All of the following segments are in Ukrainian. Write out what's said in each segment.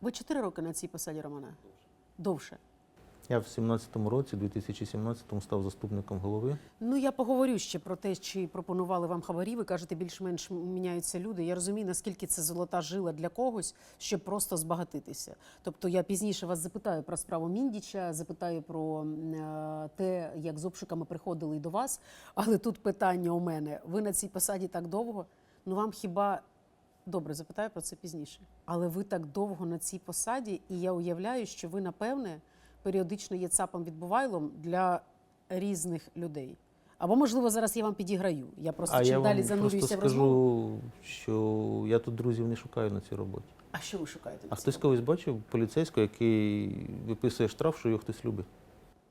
Ви чотири роки на цій посаді, Романе? Довше. Я в 17-му році, 2017-му, став заступником голови. Ну я поговорю ще про те, чи пропонували вам хабарі. Ви кажете, більш-менш міняються люди. Я розумію, наскільки це золота жила для когось, щоб просто збагатитися. Тобто я пізніше вас запитаю про справу Міндіча, запитаю про е, те, як з обшуками приходили і до вас. Але тут питання у мене: ви на цій посаді так довго? Ну вам хіба добре запитаю про це пізніше? Але ви так довго на цій посаді, і я уявляю, що ви напевне періодично є цапом відбувайлом для різних людей. Або, можливо, зараз я вам підіграю. Я просто а чим я далі занурююся в розмову. скажу, що я тут друзів не шукаю на цій роботі. А що ви шукаєте? А хтось колись бачив поліцейського, який виписує штраф, що його хтось любить.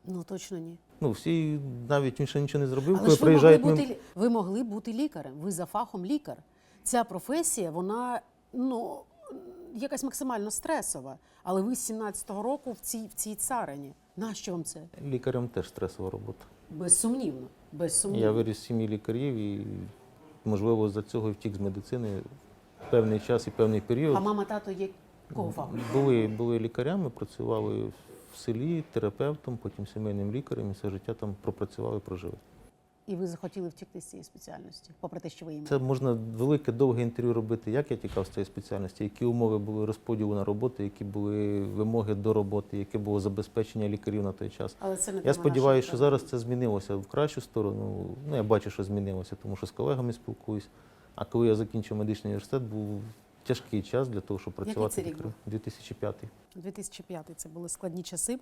Ну точно ні. Ну, всі навіть він ще нічого не зробив, Але коли ж ви могли, бути, мимо. лі- ви могли бути лікарем. Ви за фахом лікар. Ця професія, вона ну якась максимально стресова. Але ви з 17-го року в цій в цій царині. Нащо вам це? Лікарем теж стресова робота. Безсумнівно. Безсумнівно. Я виріс в сім'ї лікарів і, можливо, за цього втік з медицини певний час і певний період. А мама тато є кого фаху? Були, були лікарями, працювали в селі терапевтом, потім сімейним лікарем, і все життя там пропрацювали, прожили. І ви захотіли втекти з цієї спеціальності, попри те, що ви їм. Це можна велике довге інтерв'ю робити, як я тікав з цієї спеціальності, які умови були розподілу на роботу, які були вимоги до роботи, яке було забезпечення лікарів на той час. Але це не Я сподіваюся, що зараз це змінилося в кращу сторону. Ну, я бачу, що змінилося, тому що з колегами спілкуюсь. А коли я закінчив медичний університет, був тяжкий час для того, щоб Який працювати це рік лікарем. 2005. 2005 це були складні часи.